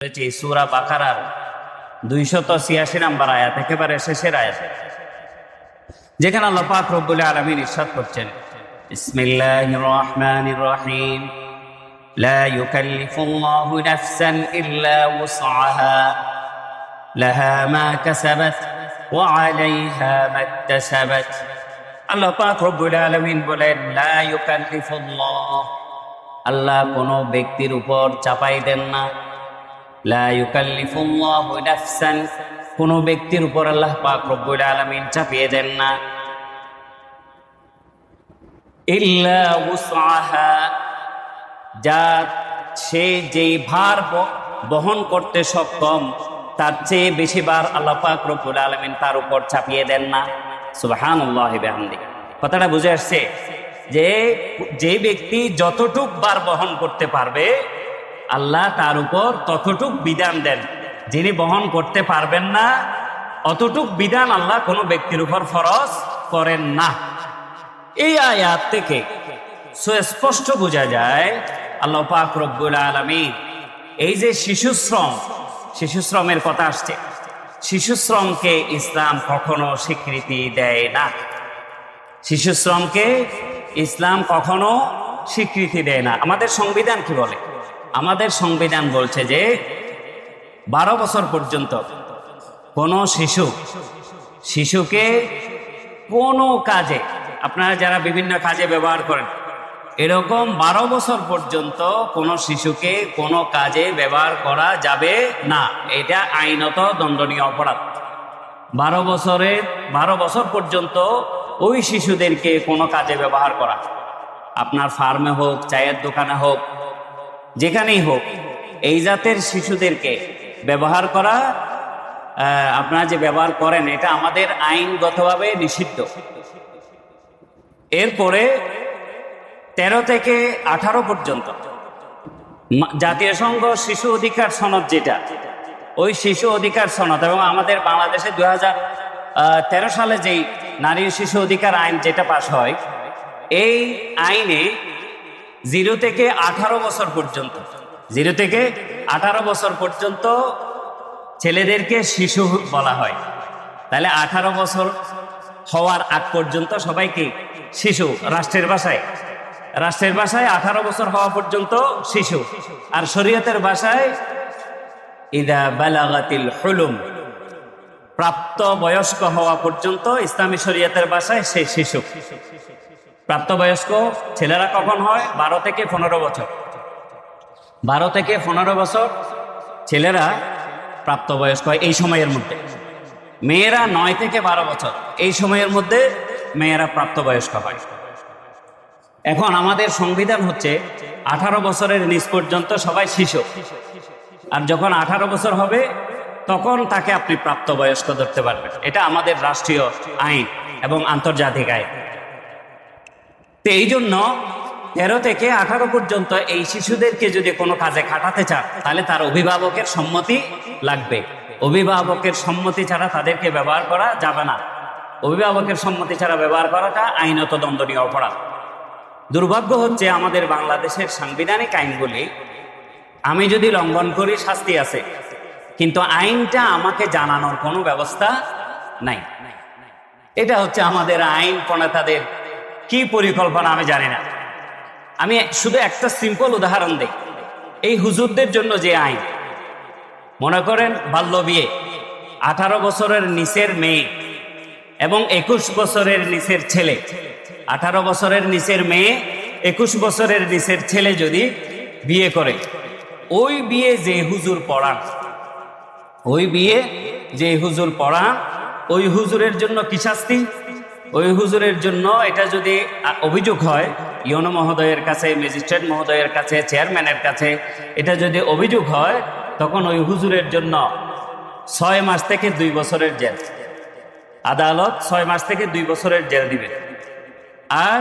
করেছি সুরা বাকারার দুইশত ছিয়াশি নাম্বার আয়াত একেবারে শেষের আয়াত যেখানে আল্লাহ পাক রব্বুল আলমিন ইরশাদ করছেন বিসমিল্লাহির রহমানির রহিম لا يكلف الله نفسا إلا وسعها لها ما كسبت وعليها ما اكتسبت আল্লাহ পাক রব্বুল আলামিন বলেন লা ইউকাল্লিফুল্লাহ আল্লাহ কোনো ব্যক্তির উপর চাপাই দেন না লা ইউকাল্লিফুল্লাহু নাফসান কোনো ব্যক্তির উপর আল্লাহ পাক রব্বুল আলামিন চাপিয়ে দেন না। যা সে যেই ভার বহন করতে সক্ষম, তার চেয়ে বেশি বার আল্লাহ পাক রব্বুল আলামিন তার উপর চাপিয়ে দেন না। বিহামদি কথাটা বুঝে আসছে? যে যে ব্যক্তি যতটুক বার বহন করতে পারবে আল্লাহ তার উপর ততটুক বিধান দেন। যিনি বহন করতে পারবেন না, অতটুক বিধান আল্লাহ কোনো ব্যক্তির উপর ফরজ করেন না। এই আয়াত থেকে সুস্পষ্ট বোঝা যায়, আল্লাহ পাক রব্বুল আলমিন এই যে শিশু শ্রম শিশু শ্রমের কথা আসছে। শিশু শ্রমকে ইসলাম কখনো স্বীকৃতি দেয় না। শিশু শ্রমকে ইসলাম কখনো স্বীকৃতি দেয় না। আমাদের সংবিধান কি বলে? আমাদের সংবিধান বলছে যে বারো বছর পর্যন্ত কোনো শিশু, শিশুকে কোনো কাজে, আপনারা যারা বিভিন্ন কাজে ব্যবহার করেন, এরকম বারো বছর পর্যন্ত কোনো শিশুকে কোনো কাজে ব্যবহার করা যাবে না। এটা আইনত দণ্ডনীয় অপরাধ। বারো বছরে, বারো বছর পর্যন্ত ওই শিশুদেরকে কোনো কাজে ব্যবহার করা। আপনার ফার্মে হোক, চায়ের দোকানে হোক যেখানেই হোক, এই জাতের শিশুদেরকে ব্যবহার করা আপনারা যে ব্যবহার করেন, এটা আমাদের আইনগতভাবে নিষিদ্ধ। এরপরে তেরো থেকে আঠারো পর্যন্ত জাতীয় সংঘ শিশু অধিকার সনদ যেটা, ওই শিশু অধিকার সনদ এবং আমাদের বাংলাদেশে হাজার তেরো সালে যেই নারী শিশু অধিকার আইন যেটা পাশ হয়, এই আইনে জিরো থেকে আঠারো বছর পর্যন্ত। জিরো থেকে আঠারো বছর পর্যন্ত ছেলেদেরকে শিশু বলা হয়। তাহলে আঠারো বছর হওয়ার আগ পর্যন্ত সবাইকে শিশু? রাষ্ট্রের ভাষায়। রাষ্ট্রের ভাষায় আঠারো বছর হওয়া পর্যন্ত শিশু। আর শরীয়তের ভাষায় ইদা বালাগাতিল হুলুম, প্রাপ্ত বয়স্ক হওয়া পর্যন্ত ইসলামী শরীয়তের ভাষায় সে শিশু। প্রাপ্তবয়স্ক ছেলেরা কখন হয়? বারো থেকে পনেরো বছর। বারো থেকে পনেরো বছর ছেলেরা প্রাপ্তবয়স্ক হয় এই সময়ের মধ্যে। মেয়েরা নয় থেকে বারো বছর এই সময়ের মধ্যে মেয়েরা প্রাপ্তবয়স্ক হয়। এখন আমাদের সংবিধান হচ্ছে আঠারো বছরের নিচ পর্যন্ত সবাই শিশু। আর যখন আঠারো বছর হবে, তখন তাকে আপনি প্রাপ্তবয়স্ক ধরতে পারবেন। এটা আমাদের রাষ্ট্রীয় আইন এবং আন্তর্জাতিক আইন। তো এই জন্য তেরো থেকে আঠারো পর্যন্ত এই শিশুদেরকে যদি কোনো কাজে খাটাতে চান, তাহলে তার অভিভাবকের সম্মতি লাগবে। অভিভাবকের সম্মতি ছাড়া তাদেরকে ব্যবহার করা যাবে না। অভিভাবকের সম্মতি ছাড়া ব্যবহার করাটা আইনত দণ্ডনীয় অপরাধ। দুর্ভাগ্য হচ্ছে আমাদের বাংলাদেশের সাংবিধানিক আইনগুলি, আমি যদি লঙ্ঘন করি, শাস্তি আছে। কিন্তু আইনটা আমাকে জানানোর কোনো ব্যবস্থা নাই। এটা হচ্ছে আমাদের আইন প্রণেতাদের কি পরিকল্পনা আমি জানি না। আমি শুধু একটা সিম্পল উদাহরণ দিই। এই হুজুরদের জন্য যে আইন, মনে করেন বাল্য বিয়ে, আঠারো বছরের নিচের মেয়ে এবং একুশ বছরের নিচের ছেলে। আঠারো বছরের নিচের মেয়ে, একুশ বছরের নিচের ছেলে যদি বিয়ে করে, ওই বিয়ে যে হুজুর পড়ান, ওই বিয়ে যে হুজুর পড়ান, ওই হুজুরের জন্য কি শাস্তি? ওই হুজুরের জন্য এটা যদি অভিযোগ হয় ইয়নো মহোদয়ের কাছে, ম্যাজিস্ট্রেট মহোদয়ের কাছে, চেয়ারম্যানের কাছে, এটা যদি অভিযোগ হয়, তখন ওই হুজুরের জন্য ছয় মাস থেকে দুই বছরের জেল। আদালত ছয় মাস থেকে দুই বছরের জেল দিবে। আর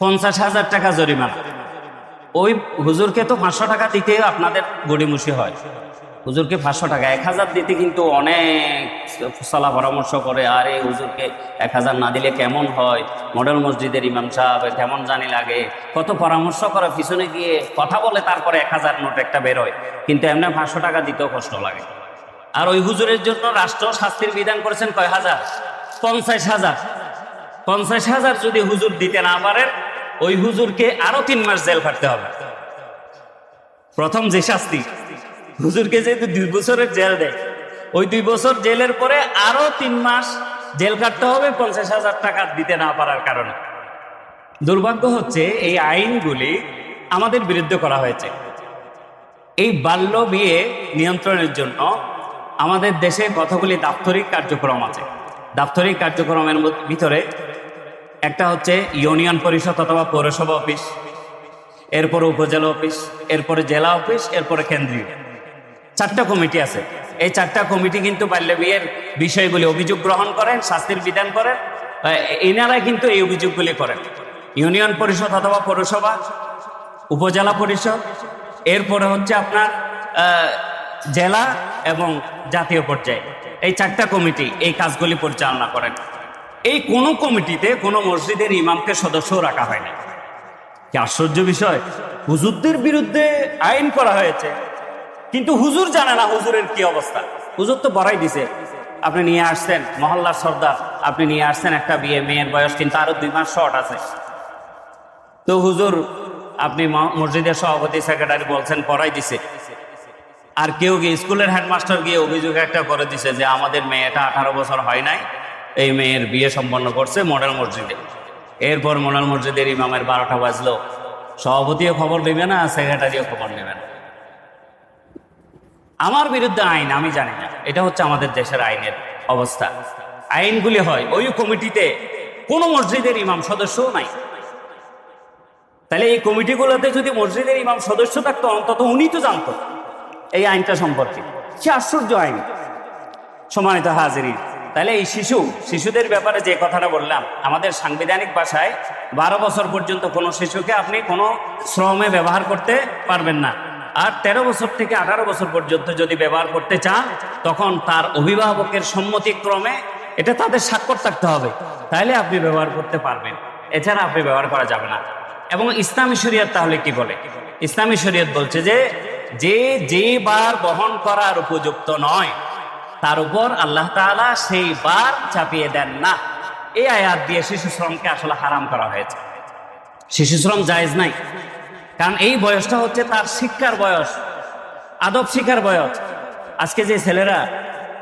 পঞ্চাশ হাজার টাকা জরিমানা। ওই হুজুরকে তো পাঁচশো টাকা দিতে আপনাদের গড়িমুষি হয়। হুজুরকে পাঁচশো টাকা, এক হাজার দিতে কিন্তু অনেক সালা পরামর্শ করে, আরে হুজুরকে এক হাজার না দিলে কেমন হয়? মডেল মসজিদের ইমাম সাহেব, কেমন জানি লাগে। কত পরামর্শ করে, পিছনে গিয়ে কথা বলে তারপরে এক হাজার নোট একটা বেরোয় কিন্তু এমনি পাঁচশো টাকা দিতেও কষ্ট লাগে। আর ওই হুজুরের জন্য রাষ্ট্র শাস্তির বিধান করেছেন কয় হাজার? পঞ্চাশ হাজার। পঞ্চাশ হাজার যদি হুজুর দিতে না পারেন, ওই হুজুরকে আরও তিন মাস জেল খাটতে হবে। প্রথম যে শাস্তি হুজুরকে যেহেতু দুই বছরের জেল দেয়, ওই দুই বছর জেলের পরে আরও তিন মাস জেল কাটতে হবে, পঞ্চাশ হাজার টাকা দিতে না পারার কারণে। দুর্ভাগ্য হচ্ছে এই আইনগুলি আমাদের বিরুদ্ধে করা হয়েছে। এই বাল্য বিয়ে নিয়ন্ত্রণের জন্য আমাদের দেশে কতগুলি দাপ্তরিক কার্যক্রম আছে। দাপ্তরিক কার্যক্রমের ভিতরে একটা হচ্ছে ইউনিয়ন পরিষদ অথবা পৌরসভা অফিস, এরপরে উপজেলা অফিস, এরপরে জেলা অফিস, এরপরে কেন্দ্রীয়। চারটা কমিটি আছে। এই চারটা কমিটি কিন্তু বাল্য বিয়ের বিষয়গুলি অভিযোগ গ্রহণ করেন, শাস্তির বিধান করেন এনারা কিন্তু এই অভিযোগগুলি করেন। ইউনিয়ন পরিষদ অথবা পৌরসভা, উপজেলা পরিষদ, এরপরে হচ্ছে আপনার জেলা এবং জাতীয় পর্যায়ে। এই চারটা কমিটি এই কাজগুলি পরিচালনা করেন। এই কোনো কমিটিতে কোনো মসজিদের ইমামকে সদস্য রাখা হয় না কি আশ্চর্য বিষয়, হুজুরদের বিরুদ্ধে আইন করা হয়েছে। কিন্তু হুজুর জানে না হুজুরের কি অবস্থা। হুজুর তো বড়াই দিছে। আপনি নিয়ে আসছেন, মহল্লার সর্দার, আপনি নিয়ে আসছেন একটা বিয়ে, মেয়ের বয়স কিন্তু আরও দুই মাস শর্ট আছে। তো হুজুর, আপনি মসজিদের সভাপতি সেক্রেটারি বলছেন পড়াই দিছে। আর কেউ গিয়ে স্কুলের হেডমাস্টার গিয়ে অভিযোগ একটা করে দিছে যে আমাদের মেয়েটা আঠারো বছর হয় নাই, এই মেয়ের বিয়ে সম্পন্ন করছে মডেল মসজিদে। এরপর মডেল মসজিদের ইমামের বারোটা বাজলো। সভাপতিও খবর নেবে না সেক্রেটারিও খবর নেবে না। আমার বিরুদ্ধে আইন, আমি জানি না। এটা হচ্ছে আমাদের দেশের আইনের অবস্থা। আইনগুলি হয়, ওই কমিটিতে কোনো মসজিদের ইমাম সদস্যও নাই। তাহলে এই কমিটিগুলোতে যদি মসজিদের ইমাম সদস্য থাকতো, অন্তত উনি তো জানতো এই আইনটা সম্পর্কে। কি আশ্চর্য আইন। সম্মানিত হাজিরি তাহলে এই শিশু, শিশুদের ব্যাপারে যে কথাটা বললাম, আমাদের সাংবিধানিক ভাষায় বারো বছর পর্যন্ত কোনো শিশুকে আপনি কোনো শ্রমে ব্যবহার করতে পারবেন না। আর তেরো বছর থেকে আঠারো বছর পর্যন্ত যদি ব্যবহার করতে চান, তখন তার অভিভাবকের সম্মতিক্রমে এটা তাদের স্বাক্ষর থাকতে হবে। তাহলে আপনি ব্যবহার করতে পারবেন। এছাড়া আপনি ব্যবহার করা যাবে না। এবং ইসলামী শরীয়ত তাহলে কি বলে? ইসলামী শরীয়ত বলছে যে যে যে বার বহন করার উপযুক্ত নয়, তার উপর আল্লাহ তাআলা সেই বার চাপিয়ে দেন না। এই আয়াত দিয়ে শিশু শ্রমকে আসলে হারাম করা হয়েছে। শিশু শ্রম জায়েজ নাই। কারণ এই বয়সটা হচ্ছে তার শিক্ষার বয়স, আদব শিক্ষার বয়স। আজকে যে ছেলেরা,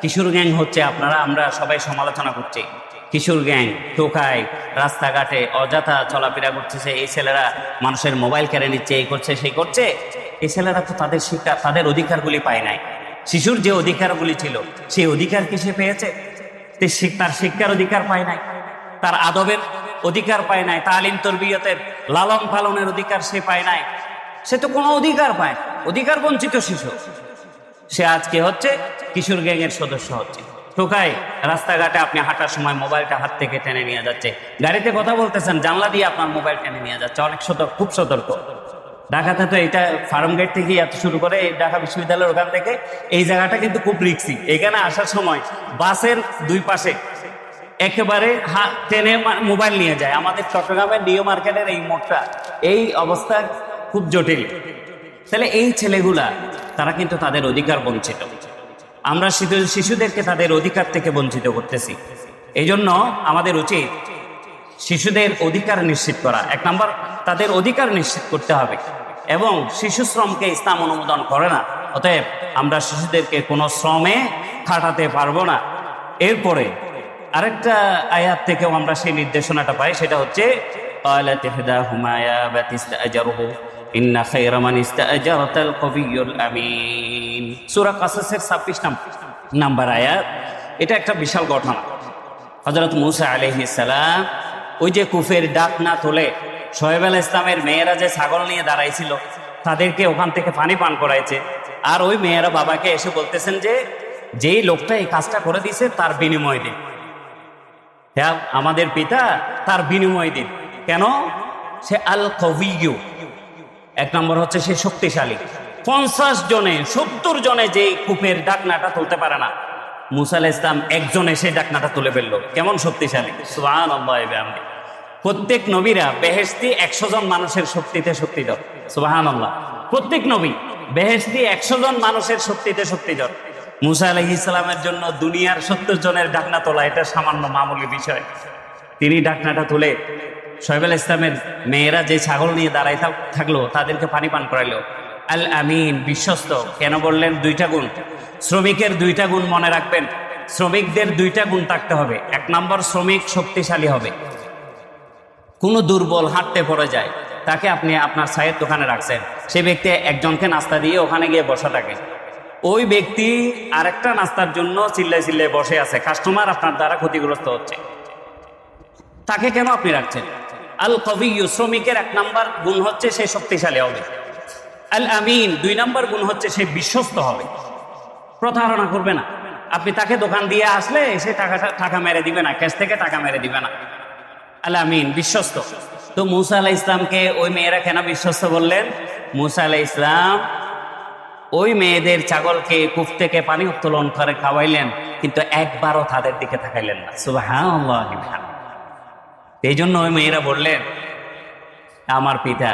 কিশোর গ্যাং হচ্ছে, আপনারা, আমরা সবাই সমালোচনা করছি। কিশোর গ্যাং, টোকায়, রাস্তাঘাটে, অযথা চলাফেরা করতেছে, এই ছেলেরা মানুষের মোবাইল কেড়ে নিচ্ছে, এই করছে, সেই করছে। এই ছেলেরা তো তাদের শিক্ষা, তাদের অধিকারগুলি পায় নাই। শিশুর যে অধিকারগুলি ছিল, সেই অধিকার কি সে পেয়েছে? তার শিক্ষার অধিকার পায় নাই। তার আদবের অধিকার পায় নাই, তালিম তরবিয়তের লালন পালনের অধিকার সে পায় নাই। সে তো কোনো অধিকার পায়, অধিকার বঞ্চিত শিশু। সে আজকে হচ্ছে কিশোর গ্যাংয়ের সদস্য হচ্ছে। টোকায় রাস্তাঘাটে আপনি হাঁটার সময় মোবাইলটা হাত থেকে টেনে নিয়ে যাচ্ছে। গাড়িতে কথা বলতেছেন, জানলা দিয়ে আপনার মোবাইল টেনে নিয়ে যাচ্ছে, অনেক সতর্ক, খুব সতর্ক। ঢাকাতে তো এটা ফার্ম গেট থেকে এত শুরু করে ঢাকা বিশ্ববিদ্যালয়ের ওখান থেকে, এই জায়গাটা কিন্তু খুব রিক্সি। এখানে আসার সময় বাসের দুই পাশে একেবারে টেনে মোবাইল নিয়ে যায়। আমাদের চট্টগ্রামের নিউ মার্কেটের এই মোড়টা, এই অবস্থা খুব জটিল। তাহলে এই ছেলেগুলা, তারা কিন্তু তাদের অধিকার বঞ্চিত। আমরা শিশু- শিশুদেরকে তাদের অধিকার থেকে বঞ্চিত করতেছি। এই জন্য আমাদের উচিত শিশুদের অধিকার নিশ্চিত করা। এক নম্বর, তাদের অধিকার নিশ্চিত করতে হবে এবং শিশু শ্রমকে ইসলাম অনুমোদন করে না। অতএব আমরা শিশুদেরকে কোনো শ্রমে খাটাতে পারব না। এরপরে আরেকটা আয়াত থেকেও আমরা সেই নির্দেশনাটা পাই, সেটা হচ্ছে নাম্বার আয়াত, এটা একটা বিশাল ঘটনা। সালাম, ওই যে কুফের ডাক না ইসলামের মেয়েরা যে ছাগল নিয়ে দাঁড়াইছিল, তাদেরকে ওখান থেকে পানি পান করাইছে। আর ওই মেয়েরা বাবাকে এসে বলতেছেন যে, যেই লোকটা এই কাজটা করে দিয়েছে, তার বিনিময় দিন। হ্যাঁ আমাদের পিতা তার বিনিময় দিন। কেন? সে আল কবিউ এক নম্বর হচ্ছে সে শক্তিশালী। পঞ্চাশ জনে, সত্তর জনে যে কূপের ডাকনাটা তুলতে পারে না। মুসা আলাহ ইসলাম একজনে সেই ডাকনাটা তুলে ফেলল। কেমন শক্তিশালী? সুহান প্রত্যেক নবীরা বেহেস্তি একশো জন মানুষের শক্তিতে শক্তিধর। আল্লাহ প্রত্যেক নবী বেহেস্তি একশো জন মানুষের শক্তিতে শক্তিধর। মুসা আলহ ইসলামের জন্য দুনিয়ার সত্তর জনের ডাকনা তোলা, এটা সামান্য মামুলি বিষয়। তিনি ডাকনাটা তুলে শৈব আল ইসলামের মেয়েরা যে ছাগল নিয়ে দাঁড়াই থাকল, তাদেরকে পানি পান করাইলো। আল আমিন বিশ্বস্ত, কেন বললেন? দুইটা গুণ। শ্রমিকের দুইটা গুণ মনে রাখবেন। শ্রমিকদের দুইটা গুণ থাকতে হবে। এক নম্বর, শ্রমিক শক্তিশালী হবে। কোনো দুর্বল হাঁটতে পড়ে যায়, তাকে আপনি আপনার চায়ের দোকানে রাখছেন। সেই ব্যক্তি একজনকে নাস্তা দিয়ে ওখানে গিয়ে বসা থাকে। ওই ব্যক্তি আরেকটা নাস্তার জন্য চিল্লায় চিল্লায় বসে আছে। কাস্টমার আপনার দ্বারা ক্ষতিগ্রস্ত হচ্ছে। তাকে কেন আপনি রাখছেন? আল কবিউ শ্রমিকের এক নাম্বার গুণ হচ্ছে সে শক্তিশালী হবে। আল আমিন, দুই নাম্বার গুণ হচ্ছে সে বিশ্বস্ত হবে। প্রতারণা করবে না। আপনি তাকে দোকান দিয়ে আসলে সে টাকাটা টাকা মেরে দিবে না, ক্যাশ থেকে টাকা মেরে দিবে না। আল আমিন, বিশ্বস্ত। তো মুসা আলাহ ইসলামকে ওই মেয়েরা কেন বিশ্বস্ত বললেন? মুসা আলাহ ইসলাম ওই মেয়েদের ছাগলকে কূপ থেকে পানি উত্তোলন করে খাওয়াইলেন, কিন্তু একবারও তাদের দিকে তাকাইলেন না। সুবহানাল্লাহ এই জন্য ওই মেয়েরা বললেন, আমার পিতা,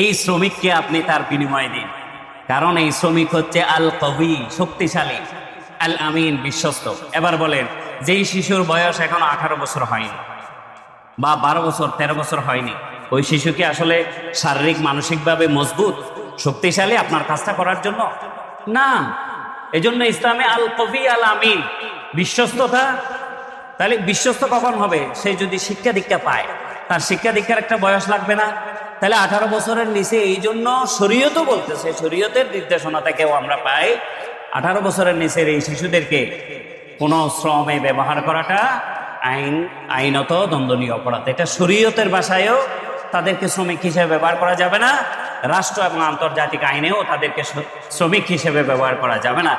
এই শ্রমিককে আপনি তার বিনিময় দিন। কারণ এই শ্রমিক হচ্ছে আল কবি শক্তিশালী আল আমিন বিশ্বস্ত। এবার বলেন, যেই শিশুর বয়স এখনও আঠারো বছর হয়নি বা বারো বছর, তেরো বছর হয়নি, ওই শিশুকে আসলে শারীরিক, মানসিকভাবে মজবুত শক্তিশালী আপনার কাজটা করার জন্য? না। এই জন্য ইসলামে আল কবি আল আমিন বিশ্বস্ততা। তাহলে বিশ্বস্ত কখন হবে? সে যদি শিক্ষা দীক্ষা পায়। তার শিক্ষা দীক্ষার একটা বয়স লাগবে না। তাহলে আঠারো বছরের নিচে এই জন্য শরীয়তও বলতেছে, শরীয়তের নির্দেশনা থেকেও আমরা পাই। আঠারো বছরের নিচের এই শিশুদেরকে কোনো শ্রমে ব্যবহার করাটা আইন, আইনত দণ্ডনীয় অপরাধ। এটা শরীয়তের ভাষায়ও তাদেরকে শ্রমিক হিসেবে ব্যবহার করা যাবে না। রাষ্ট্র এবং আন্তর্জাতিক আইনেও তাদেরকে শ্রমিক হিসেবে ব্যবহার করা যাবে না।